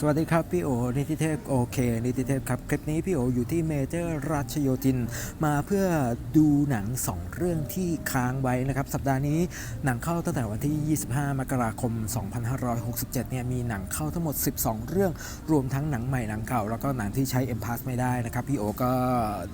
สวัสดีครับ พี่โอนิติเทพโอเคนิติเทพครับ คลิปนี้พี่โออยู่ที่เมเจอร์ราชโยธิน มาเพื่อดูหนัง 2 เรื่องที่ค้างไว้นะครับ สัปดาห์นี้หนังเข้าตั้งแต่วันที่ 25 มกราคม 2567 เนี่ยมีหนังเข้าทั้งหมด 12 เรื่องรวมทั้งหนังใหม่หนังเก่า แล้วก็หนังที่ใช้ M Pass ไม่ได้นะครับ พี่โอก็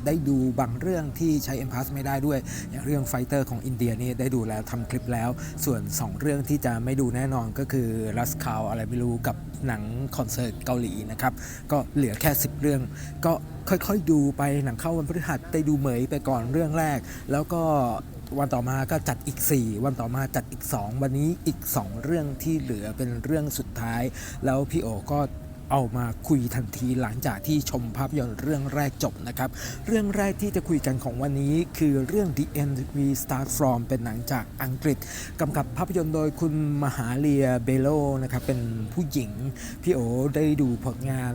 ได้ดูบางเรื่องที่ใช้ M Pass ไม่ได้ด้วยอย่างเรื่องไฟเตอร์ของอินเดียนี่ได้ดูแล้วทำคลิปแล้ว ส่วน 2 เรื่องที่จะไม่ดูแน่นอนก็คือรัสคาวอะไรไม่รู้กับหนังคอนเสิร์ตเกาหลีนะครับ ก็เหลือแค่ 10 เรื่อง ก็ค่อยๆดูไปหนังเข้าวันพฤหัสไปดูเหมยไปก่อนเรื่องแรก แล้วก็วันต่อมาก็จัดอีก 4 วันต่อมาจัดอีก 2 วันนี้อีก 2 เรื่องที่เหลือเป็นเรื่องสุดท้าย แล้วพี่โอก็ เอามาคุยทันทีหลังจากที่ชมภาพยนตร์เรื่องแรกจบนะครับ เรื่องแรกที่จะคุยกันของวันนี้คือเรื่อง The End We Start From เป็นหนังจากอังกฤษกำกับภาพยนตร์โดยคุณมหาเลียเบโลนะครับเป็นผู้หญิง พี่โอได้ดูผลงาน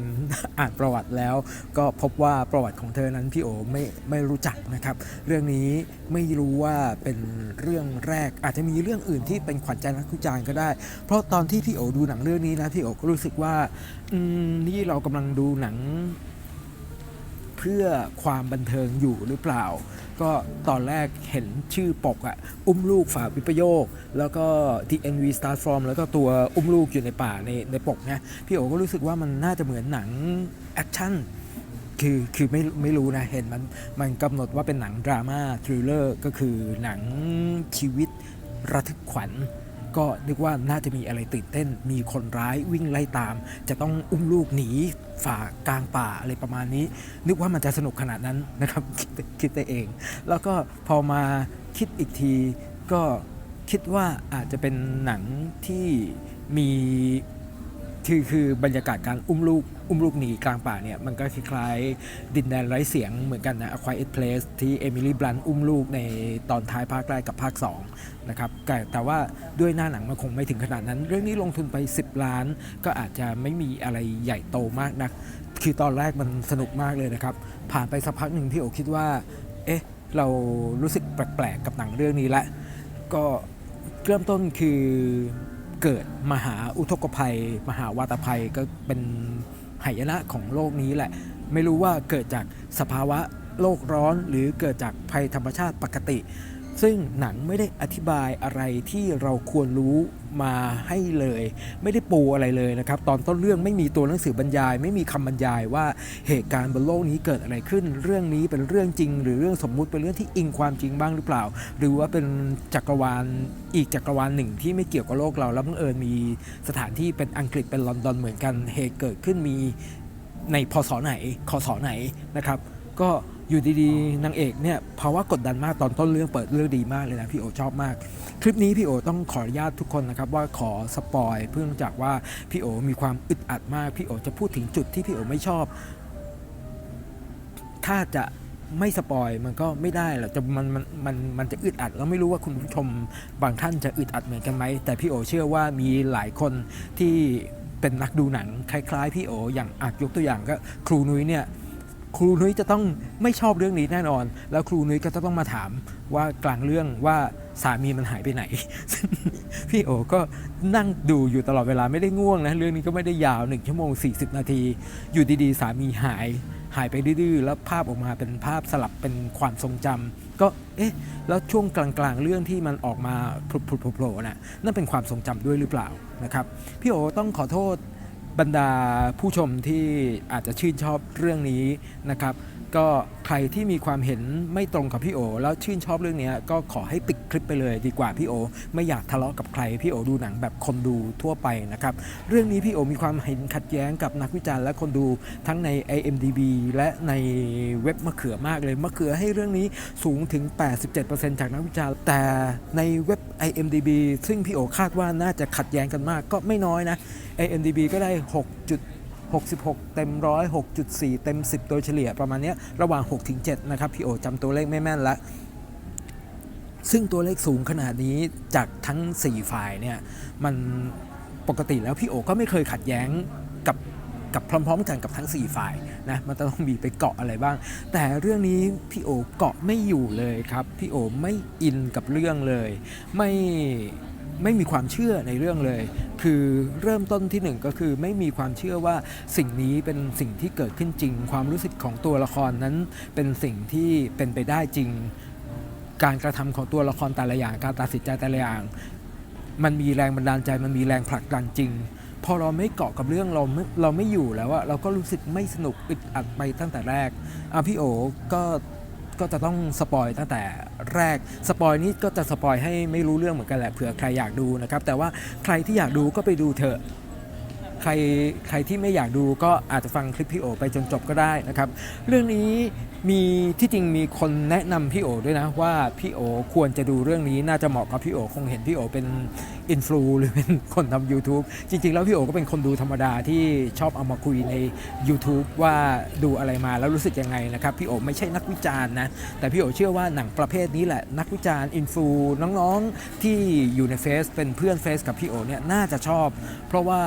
อ่านประวัติแล้ว ก็พบว่าประวัติของเธอนั้นพี่โอไม่ไม่รู้จักนะครับ เรื่องนี้ไม่รู้ว่าเป็นเรื่องแรกอาจจะมีเรื่องอื่นที่เป็นขวัญใจนักวิจารณ์ก็ได้ เพราะตอนที่พี่โอดูหนังเรื่องนี้นะพี่โอก็รู้สึกว่าอืนี่เรากำลังดูหนัง เพื่อความบันเทิงอยู่หรือเปล่า ก็ตอนแรกเห็นชื่อปกอะอุ้มลูกฝาวิปโยค แล้วก็ T N V Star From แล้วก็ตัวอุ้มลูกอยู่ในป่าในในปกเนี่ยพี่โอก็รู้สึกว่ามันน่าจะเหมือนหนังแอคชั่นคือคือไม่ไม่รู้นะ เห็นมันมันกำหนดว่าเป็นหนังดราม่าทริลเลอร์ก็คือหนังชีวิตระทึกขวัญ ก็นึกว่าน่าจะมีอะไรตื่นเต้น มีคนร้ายวิ่งไล่ตาม จะต้องอุ้มลูกหนีฝ่ากลางป่าอะไรประมาณนี้ นึกว่ามันจะสนุกขนาดนั้นนะครับคิดไปเอง แล้วก็พอมาคิดอีกทีก็คิดว่าอาจจะเป็นหนังที่มี คือคือบรรยากาศการอุ้มลูกอุ้มลูกหนีกลางป่าเนี่ยมันก็คล้ายๆดินแดนไร้เสียงเหมือนกันนะ A Quiet Place ที่เอมิลี่บลันอุ้มลูกในตอนท้ายภาคแรกกับภาค2นะครับแต่แต่ว่าด้วยหน้าหนังมันคงไม่ถึงขนาดนั้น เรื่องนี้ลงทุนไป 10 ล้าน ก็อาจจะไม่มีอะไรใหญ่โตมากนัก คือตอนแรกมันสนุกมากเลยนะครับ ผ่านไปสักพักหนึ่งพี่โอคิดว่า เอ๊ะ เรารู้สึกแปลกๆกับหนังเรื่องนี้ละก็เริ่มต้นคือ เกิดมหาอุทกภัย มหาวาตภัยก็เป็นหายนะของโลกนี้แหละ ไม่รู้ว่าเกิดจากสภาวะโลกร้อนหรือเกิดจากภัยธรรมชาติปกติ ซึ่งหนังไม่ได้อธิบายอะไรที่เราควรรู้ มาให้เลย ไม่ได้ปูอะไรเลยนะครับ ตอนต้นเรื่องไม่มีตัวหนังสือบรรยาย ไม่มีคำบรรยายว่าเหตุการณ์บนโลกนี้เกิดอะไรขึ้น เรื่องนี้เป็นเรื่องจริง หรือเรื่องสมมุติเป็นเรื่องที่อิงความจริงบ้างหรือเปล่า หรือว่าเป็นจักรวาลอีกจักรวาลหนึ่งที่ไม่เกี่ยวกับโลกเราแล้วบังเอิญมีสถานที่เป็นอังกฤษเป็นลอนดอนเหมือนกันเหตุเกิดขึ้นมีในพศไหนคศไหนนะครับ ก็ อยู่ดีๆนางเอกเนี่ยภาวะกดดันมากตอนต้นเรื่องเปิดเรื่องดีมากเลยนะพี่โอชอบมาก คลิปนี้พี่โอต้องขออนุญาตทุกคนนะครับว่าขอสปอยเพื่อจากว่าพี่โอมีความอึดอัดมากพี่โอจะพูดถึงจุดที่พี่โอไม่ชอบ ถ้าจะไม่สปอยมันก็ไม่ได้หรอกจะมันมันมันมันจะอึดอัด แล้วไม่รู้ว่าคุณผู้ชมบางท่านจะอึดอัดเหมือนกันไหมแต่พี่โอเชื่อว่ามีหลายคนที่เป็นนักดูหนังคล้าย ๆ พี่โออย่างอายกตัวอย่างก็ครูนุ้ยเนี่ย ครูนุ้ยจะต้องไม่ชอบเรื่องนี้แน่นอน แล้วครูนุ้ยก็จะต้องมาถามว่ากลางเรื่องว่าสามีมันหายไปไหน พี่โอก็นั่งดูอยู่ตลอดเวลาไม่ได้ง่วงนะ เรื่องนี้ก็ไม่ได้ยาว1ชั่วโมง 40 นาที อยู่ดีๆ สามีหายหายไปดื้อๆแล้วภาพออกมาเป็นภาพสลับเป็นความทรงจำก็เอ๊ะแล้วช่วงกลางๆ เรื่องที่มันออกมาโผล่ๆน่ะนั่นเป็นความทรงจำด้วยหรือเปล่านะครับพี่โอต้องขอโทษ บรรดาผู้ชมที่อาจจะชื่นชอบเรื่องนี้นะครับ ก็ใครที่มีความเห็นไม่ตรงกับพี่โอ แล้วชื่นชอบเรื่องนี้ก็ขอให้ปิดคลิปไปเลยดีกว่าพี่โอ ไม่อยากทะเลาะกับใครพี่โอดูหนังแบบคนดูทั่วไปนะครับเรื่องนี้พี่โอมีความเห็นขัดแย้งกับนักวิจารณ์และคนดูทั้งใน IMDB และในเว็บมะเขือมากเลยมะเขือให้เรื่องนี้สูงถึง 87%จากนักวิจารณ์ แต่ในเว็บ IMDB ซึ่งพี่โอคาดว่าน่าจะขัดแย้งกันมากก็ไม่น้อยนะ IMDB ก็ได้ 6. 66 เต็มร้อย6.4 เต็ม 10 โดยเฉลี่ยประมาณนี้ระหว่าง6ถึง7นะครับ พี่โอจำตัวเลขไม่แม่นละซึ่งตัวเลขสูงขนาดนี้จากทั้ง 4 ฝ่ายเนี่ยมันปกติแล้วพี่โอก็ไม่เคยขัดแย้งกับกับพร้อม ๆ กันกับทั้ง 4 ฝ่ายนะมันจะต้องมีไปเกาะอะไรบ้าง แต่เรื่องนี้พี่โอเกาะไม่อยู่เลยครับ พี่โอไม่อินกับเรื่องเลย ไม่ ไม่มีความเชื่อในเรื่องเลย คือเริ่มต้นที่หนึ่งก็คือไม่มีความเชื่อว่าสิ่งนี้เป็นสิ่งที่เกิดขึ้นจริง ความรู้สึกของตัวละครนั้นเป็นสิ่งที่เป็นไปได้จริง การกระทำของตัวละครแต่ละอย่าง การตัดสินใจแต่ละอย่าง มันมีแรงบันดาลใจมันมีแรงผลักดันจริงพอเราไม่เกาะกับเรื่องเราเราไม่อยู่แล้วอะเราก็รู้สึกไม่สนุกอึดอัดไปตั้งแต่แรกอะพี่โอก็ ก็จะต้องสปอยตั้งแต่แรกสปอยนี้ก็จะสปอยให้ไม่รู้เรื่องเหมือนกันแหละเผื่อใครอยากดูนะครับแต่ว่าใครที่อยากดูก็ไปดูเถอะ ใครใครที่ไม่อยากดูก็อาจจะฟังคลิปพี่โอไปจนจบก็ได้นะครับ เรื่องนี้มีที่จริงมีคนแนะนำพี่โอด้วยนะว่าพี่โอควรจะดูเรื่องนี้น่าจะเหมาะกับพี่โอคงเห็นพี่โอเป็นอินฟลูหรือเป็นคนทำ YouTube จริง ๆ แล้วพี่โอก็เป็นคนดูธรรมดาที่ชอบเอามาคุยใน YouTube ว่าดูอะไรมาแล้วรู้สึกยังไงนะครับ พี่โอไม่ใช่นักวิจารณ์นะ แต่พี่โอเชื่อว่าหนังประเภทนี้แหละนักวิจารณ์อินฟลูน้องๆที่อยู่ในเฟซเป็นเพื่อนเฟซกับพี่โอเนี่ยน่าจะชอบ เพราะว่า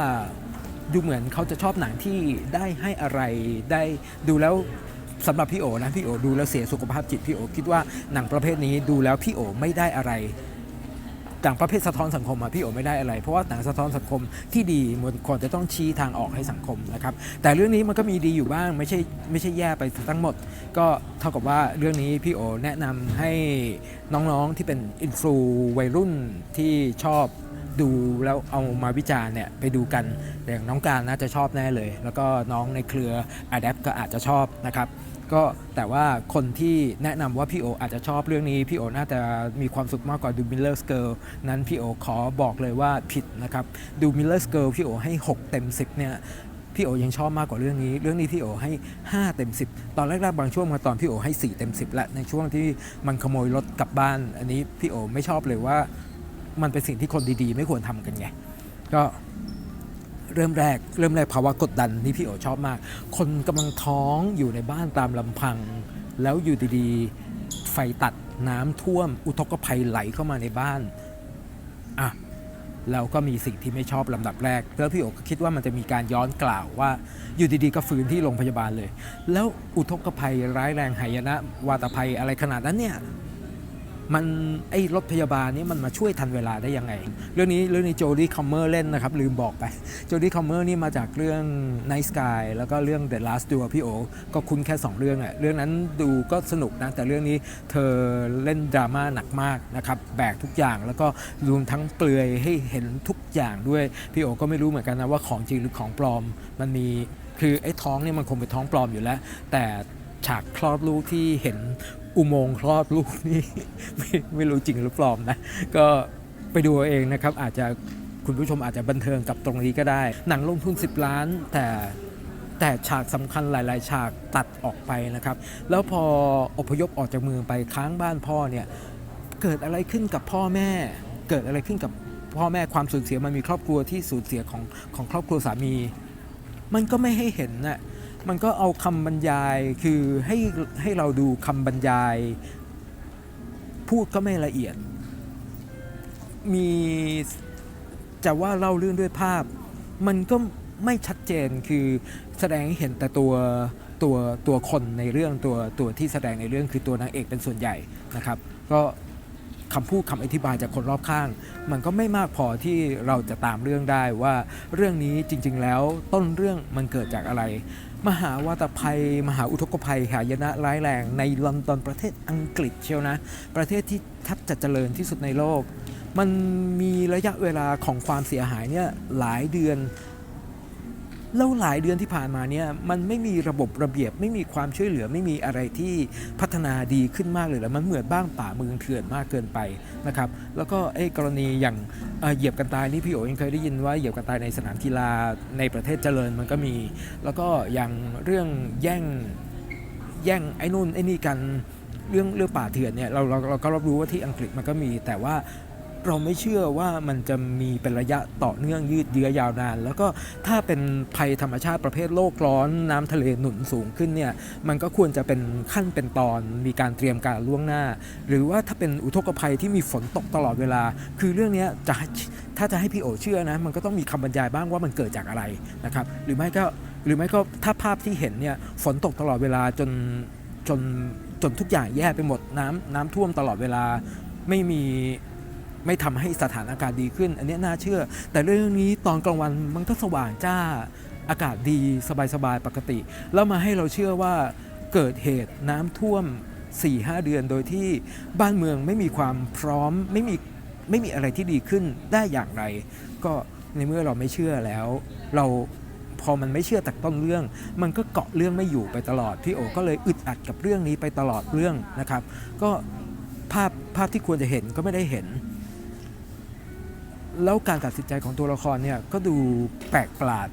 ดูเหมือนเขาจะชอบหนังที่ได้ให้อะไรได้ดูแล้วสำหรับพี่โอนะพี่โอดูแล้วเสียสุขภาพจิตพี่โอคิดว่าหนังประเภทนี้ดูแล้วพี่โอไม่ได้อะไรหนังประเภทสะท้อนสังคมอะพี่โอไม่ได้อะไร เพราะว่าหนังสะท้อนสังคมที่ดีมันควรจะต้องชี้ทางออกให้สังคมนะครับแต่เรื่องนี้มันก็มีดีอยู่บ้างไม่ใช่ไม่ใช่แย่ไปทั้งหมด ก็เท่ากับว่าเรื่องนี้พี่โอแนะนำให้น้องๆที่เป็นอินฟลูวัยรุ่นที่ชอบ ดูแล้วเอามาวิจารณ์เนี่ยไปดูกันอย่างน้องการน่าจะชอบแน่เลย แล้วก็น้องในเครือ a d a p ก็อาจจะชอบนะครับก็แต่ว่าคนที่แนะนำว่าพี่โออาจจะชอบเรื่องนี้ พี่โอน่าจะมีความสุขมากกว่าดู Miller's Girl นั้นพี่โอขอบอกเลยว่าผิดนะครับดู Miller's Girl พี่โอให้ 6 เต็ม 10 เนี่ยพี่โอยังชอบมากกว่าเรื่องนี้ เรื่องนี้พี่โอให้ 5 เต็ม 10 ตอนแรกๆบางช่วงมาตอนพี่โอให้ 4 เต็ม 10และในช่วงที่มันขโมยรถกลับบ้าน อันนี้พี่โอไม่ชอบเลยว่า มันเป็นสิ่งที่คนดีๆ ไม่ควรทำกันไงก็เริ่มแรกเริ่มแรกภาวะกดดันนี่พี่โอชอบมาก คนกำลังท้องอยู่ในบ้านตามลำพัง แล้วอยู่ดีๆ ไฟตัดน้ำท่วม อุทกภัยไหลเข้ามาในบ้านอะแล้วก็มีสิ่งที่ไม่ชอบลำดับแรก แล้วพี่โอก็คิดว่ามันจะมีการย้อนกล่าวว่า อยู่ดีๆ ก็ฟื้นที่โรงพยาบาลเลย แล้วอุทกภัยร้ายแรงหายนะวาตภัยอะไรขนาดนั้นเนี่ย มันไอ้รถพยาบาลนี่มันมาช่วยทันเวลาได้ยังไง เรื่องนี้เรื่องนี้โจดี้คอมเมอร์เล่นนะครับ ลืมบอกไปโจดี้คอมเมอร์นี่มาจากเรื่อง Night Sky แล้วก็เรื่อง The Last Duel พี่โอ ก็คุ้นแค่ 2 เรื่องอะเรื่องนั้นดูก็สนุกนะ แต่เรื่องนี้เธอเล่นดราม่าหนักมากนะครับ แบกทุกอย่างแล้วก็รวมทั้งเปลือยให้เห็นทุกอย่างด้วย พี่โอ ก็ไม่รู้เหมือนกันนะว่าของจริงหรือของปลอมมันมีคือไอ้ท้องเนี่ยมันคงเป็นท้องปลอมอยู่แล้ว แต่ ฉากคลอดลูกที่เห็นอุโมงค์คลอดลูกนี่ไม่ไม่รู้จริงหรือปลอมนะ ก็ไปดูเองนะครับ อาจจะคุณผู้ชมอาจจะบันเทิงกับตรงนี้ก็ได้ หนังลงทุน 10 ล้าน แต่แต่ฉากสำคัญหลาย ๆ ฉากตัดออกไปนะครับ แล้วพออพยพออกจากเมืองไปค้างบ้านพ่อเนี่ยเกิดอะไรขึ้นกับพ่อแม่ เกิดอะไรขึ้นกับพ่อแม่ความสูญเสียมันมีครอบครัวที่สูญเสียของของครอบครัวสามี มันก็ไม่ให้เห็นน่ะ มันก็เอาคำบรรยายคือให้ให้เราดูคำบรรยาย พูดก็ไม่ละเอียด มีจะว่าเล่าเรื่องด้วยภาพ มันก็ไม่ชัดเจนคือแสดงให้เห็นแต่ตัวตัวตัวคนในเรื่องตัวตัวที่แสดงในเรื่องคือตัวนางเอกเป็นส่วนใหญ่นะครับ ก็คำพูดคำอธิบายจากคนรอบข้าง มันก็ไม่มากพอที่เราจะตามเรื่องได้ว่าเรื่องนี้จริง ๆ แล้วต้นเรื่องมันเกิดจากอะไร มหาวาตภัย มหาอุทกภัยหายนะร้ายแรงในลอนดอนประเทศอังกฤษเชียวนะ ประเทศที่ทับจัดเจริญที่สุดในโลก มันมีระยะเวลาของความเสียหายเนี่ยหลายเดือน แล้วหลายเดือนที่ผ่านมาเนี่ยมันไม่มีระบบระเบียบไม่มีความช่วยเหลือไม่มีอะไรที่พัฒนาดีขึ้นมากเลยแล้วมันเหมือนบ้างป่าเมืองเถื่อนมากเกินไปนะครับแล้วก็ไอ้กรณีอย่างเอ่อเหยียบกันตายนี่พี่โอยังเคยได้ยินว่าเหยียบกันตายในสนามกีฬาในประเทศเจริญมันก็มี แล้วก็อย่างเรื่องแย่งแย่งไอ้นู่นไอ้นี่กันเรื่องเรื่องป่าเถื่อนเนี่ยเราเราเราก็รับรู้ว่าที่อังกฤษมันก็มีแต่ว่า เราไม่เชื่อว่ามันจะมีเป็นระยะต่อเนื่องยืดเยื้อยาวนาน แล้วก็ถ้าเป็นภัยธรรมชาติประเภทโลกร้อนน้ำทะเลหนุนสูงขึ้นเนี่ยมันก็ควรจะเป็นขั้นเป็นตอนมีการเตรียมการล่วงหน้า หรือว่าถ้าเป็นอุทกภัยที่มีฝนตกตลอดเวลา คือเรื่องนี้จะถ้าจะให้พี่โอเชื่อนะ มันก็ต้องมีคำบรรยายบ้างว่ามันเกิดจากอะไรนะครับ หรือไม่ก็หรือไม่ก็ถ้าภาพที่เห็นเนี่ยฝนตกตลอดเวลาจนจนจนทุกอย่างแย่ไปหมดน้ำน้ำท่วมตลอดเวลาไม่มี ไม่ทำให้สถานอากาศดีขึ้น อันนี้น่าเชื่อ แต่เรื่องนี้ตอนกลางวันมันก็สว่างจ้าอากาศดีสบายๆปกติ แล้วมาให้เราเชื่อว่าเกิดเหตุน้ำท่วม 4-5 เดือนโดยที่บ้านเมืองไม่มีความพร้อมไม่มีไม่มีอะไรที่ดีขึ้นได้อย่างไร ก็ในเมื่อเราไม่เชื่อแล้ว เราพอมันไม่เชื่อจากต้นเรื่อง มันก็เกาะเรื่องไม่อยู่ไปตลอดพี่โอก็เลยอึดอัดกับเรื่องนี้ไปตลอดเรื่องนะครับ ก็ภาพภาพที่ควรจะเห็นก็ไม่ได้เห็น แล้วการตัดสินใจของตัวละครเนี่ยก็ดูแปลกประหลาด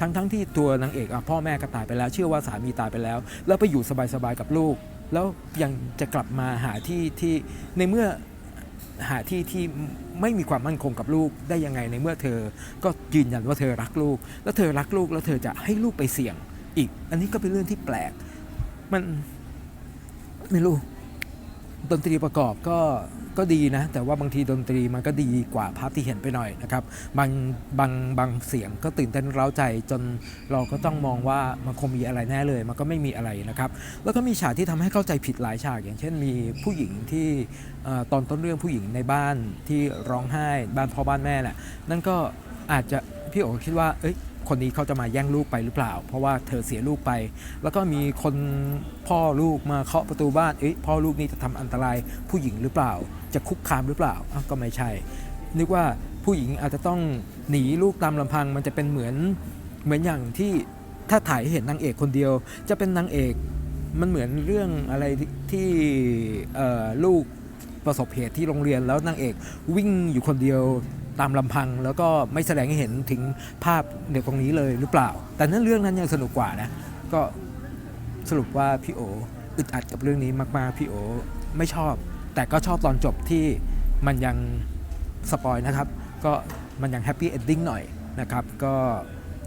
ทั้งทั้งที่ตัวนางเอกอะพ่อแม่ก็ตายไปแล้ว เชื่อว่าสามีตายไปแล้ว แล้วไปอยู่สบายๆกับลูก แล้วยังจะกลับมาหาที่ที่ในเมื่อหาที่ที่ไม่มีความมั่นคงกับลูกได้ยังไงในเมื่อเธอ ก็ยืนยันว่าเธอรักลูก แล้วเธอรักลูกแล้วเธอจะให้ลูกไปเสี่ยงอีก อันนี้ก็เป็นเรื่องที่แปลก มันไม่รู้ ดนตรีประกอบก็ก็ดีนะ แต่ว่าบางทีดนตรีมันก็ดีกว่าภาพที่เห็นไปหน่อยนะครับบางบางบางเสียงก็ตื่นเต้นเร้าใจจนเราก็ต้องมองว่ามันคงมีอะไรแน่เลย มันก็ไม่มีอะไรนะครับแล้วก็มีฉากที่ทำให้เข้าใจผิดหลายฉาก อย่างเช่นมีผู้หญิงที่ตอนต้นเรื่องผู้หญิงในบ้านที่ร้องไห้บ้านพ่อบ้านแม่น่ะนั่นก็อาจจะพี่โอ๋คิดว่าเอ้ย คนนี้เขาจะมาแย่งลูกไปหรือเปล่า เพราะว่าเธอเสียลูกไป แล้วก็มีคนพ่อลูกมาเคาะประตูบ้านเอ๊ะพ่อลูกนี่จะทำอันตรายผู้หญิงหรือเปล่า จะคุกคามหรือเปล่าก็ไม่ใช่ นึกว่าผู้หญิงอาจจะต้องหนีลูกตามลำพัง มันจะเป็นเหมือนเหมือนอย่างที่ถ้าถ่ายเห็นนางเอกคนเดียว จะเป็นนางเอกมันเหมือนเรื่องอะไรที่ลูกประสบเหตุที่โรงเรียนแล้วนางเอกวิ่งอยู่คนเดียว ตามลำพังแล้วก็ไม่แสดงให้เห็นถึงภาพเด็กตรงนี้เลยหรือเปล่า แต่นั้นเรื่องนั้นยังสนุกกว่านะ ก็สรุปว่าพี่โออึดอัดกับเรื่องนี้มากๆพี่โอไม่ชอบ แต่ก็ชอบตอนจบที่มันยังสปอยนะครับ ก็มันยังแฮปปี้เอนดิ้งหน่อยนะครับ ก็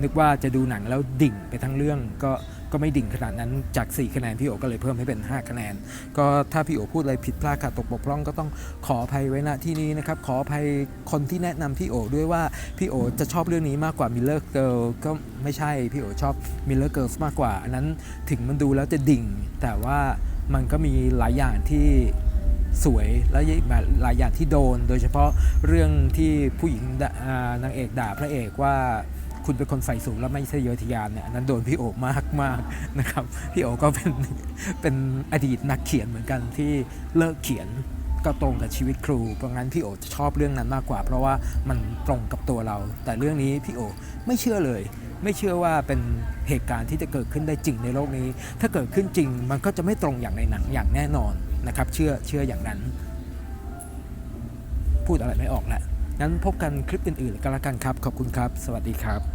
นึกว่าจะดูหนังแล้วดิ่งไปทั้งเรื่องก็ ก็ไม่ดิ่งขนาดนั้นจาก 4 คะแนนพี่โอก็เลยเพิ่มให้เป็น 5 คะแนน ก็ถ้าพี่โอพูดอะไรผิดพลาดขาดตกบกพร่องก็ต้องขออภัยไว้ณที่นี้นะครับ ขออภัยคนที่แนะนำพี่โอด้วยว่าพี่โอจะชอบเรื่องนี้มากกว่า Miller Girl ก็ไม่ใช่พี่โอชอบ Miller Girls มากกว่า อันนั้นถึงมันดูแล้วจะดิ่ง แต่ว่ามันก็มีหลายอย่างที่สวยและหลายอย่างที่โดน โดยเฉพาะเรื่องที่ผู้หญิงนางเอกด่าพระเอกว่า คุณเป็นคนใฝ่สูงแล้วไม่ใช่เยอทยานเนี่ยนั้นโดนพี่โอมากมากนะครับพี่โอก็เป็นเป็นอดีตนักเขียนเหมือนกันที่เลิกเขียนก็ตรงกับชีวิตครู เพราะงั้นพี่โอจะชอบเรื่องนั้นมากกว่า เพราะว่ามันตรงกับตัวเรา แต่เรื่องนี้พี่โอไม่เชื่อเลย ไม่เชื่อว่าเป็นเหตุการณ์ที่จะเกิดขึ้นได้จริงในโลกนี้ ถ้าเกิดขึ้นจริงมันก็จะไม่ตรงอย่างในหนังอย่างแน่นอนนะครับ เชื่อเชื่ออย่างนั้น พูดอะไรไม่ออกแหละงั้นพบกันคลิปอื่นๆก็แล้วกันครับ ขอบคุณครับ สวัสดีครับ